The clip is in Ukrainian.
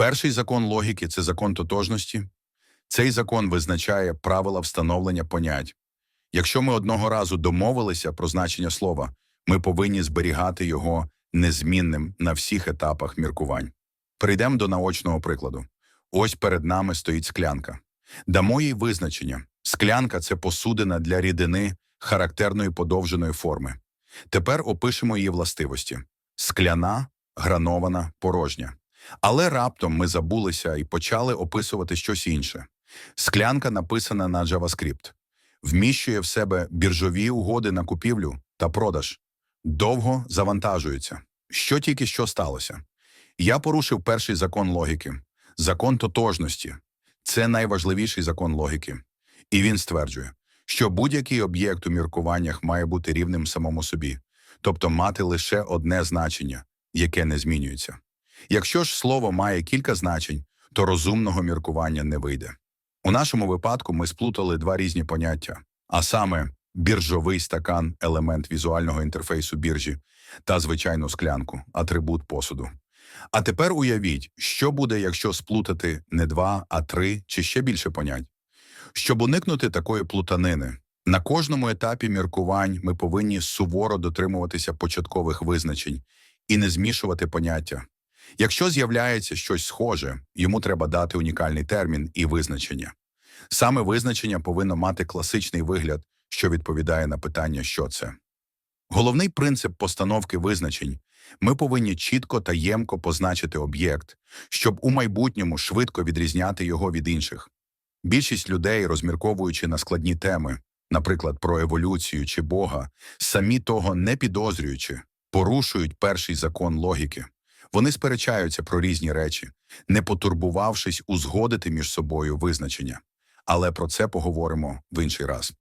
Перший закон логіки це закон тотожності. Цей закон визначає правила встановлення понять. Якщо ми одного разу домовилися про значення слова, ми повинні зберігати його незмінним на всіх етапах міркувань. Перейдемо до наочного прикладу. Ось перед нами стоїть склянка. Дамо їй визначення. Склянка це посудина для рідини характерної подовженої форми. Тепер опишемо її властивості: скляна, гранована, порожня. Але раптом ми забулися і почали описувати щось інше. Склянка написана на JavaScript, вміщує в себе біржові угоди на купівлю та продаж, довго завантажується. Що тільки що сталося? Я порушив перший закон логіки, закон тотожності. Це найважливіший закон логіки. І він стверджує, що будь-який об'єкт у міркуваннях має бути рівним самому собі, тобто мати лише одне значення, яке не змінюється. Якщо ж слово має кілька значень, то розумного міркування не вийде. У нашому випадку ми сплутали два різні поняття, а саме біржовий стакан елемент візуального інтерфейсу біржі та звичайну склянку атрибут посуду. А тепер уявіть, що буде, якщо сплутати не два, а три чи ще більше понять. Щоб уникнути такої плутанини, на кожному етапі міркувань ми повинні суворо дотримуватися початкових визначень і не змішувати поняття. Якщо з'являється щось схоже, йому треба дати унікальний термін і визначення. Саме визначення повинно мати класичний вигляд, що відповідає на питання, що це. Головний принцип постановки визначень ми повинні чітко та ємко позначити об'єкт, щоб у майбутньому швидко відрізняти його від інших. Більшість людей, розмірковуючи на складні теми, наприклад, про еволюцію чи Бога, самі того не підозрюючи, порушують перший закон логіки. Вони сперечаються про різні речі, не потурбувавшись узгодити між собою визначення. Але про це поговоримо в інший раз.